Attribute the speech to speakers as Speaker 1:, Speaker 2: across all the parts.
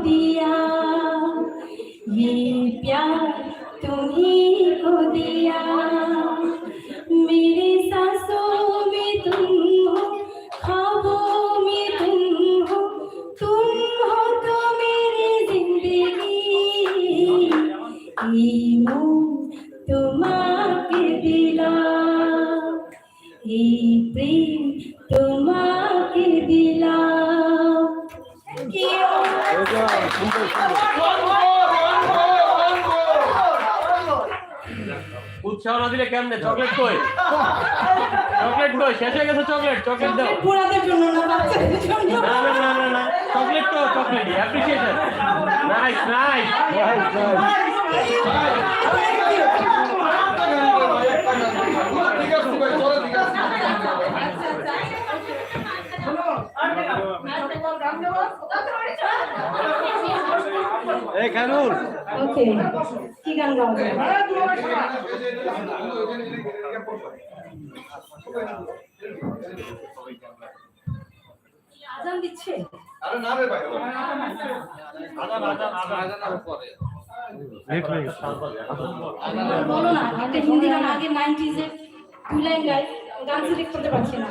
Speaker 1: দিয়া ये प्यार तुम्ही को दिया मेरे सांसों में तुम हो खाबों में तुम हो तुम हो तो मेरी जिंदगी ये मुंह तुम्हारे दिला ये प्रेम तुम्हारे दिला
Speaker 2: উৎসাহ না দিলে কেমনে? চকলেট কই? চকলেট কই? শেষ হয়ে গেছে চকলেট চকলেট দাও।
Speaker 1: বুড়াদের জন্য না বাচ্চাদের জন্য।
Speaker 2: না না না না চকলেট তো চকলেট অ্যাপ্রিসিয়েশন নাইস নাইস
Speaker 3: এই কানুন
Speaker 1: ওকে, কি গান গাওয়া? আজান দিচ্ছে? বলো না, একটা হিন্দি গান আগে নাইনটিজে দুই লাইন গাই গান সিলেক্ট করতে পারছি না।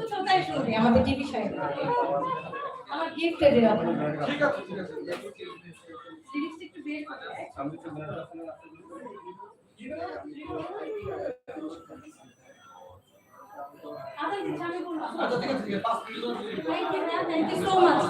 Speaker 1: তো তাই আমাদের টিভি সাহেব আমার গিফট এর
Speaker 4: ঠিক আছে ঠিক আছে।
Speaker 1: সিরিজটা একটু বের করো। আদান দিচ্ছে আমি বলব
Speaker 4: আচ্ছা ঠিক আছে পাঁচ minute
Speaker 1: thank you thank you so much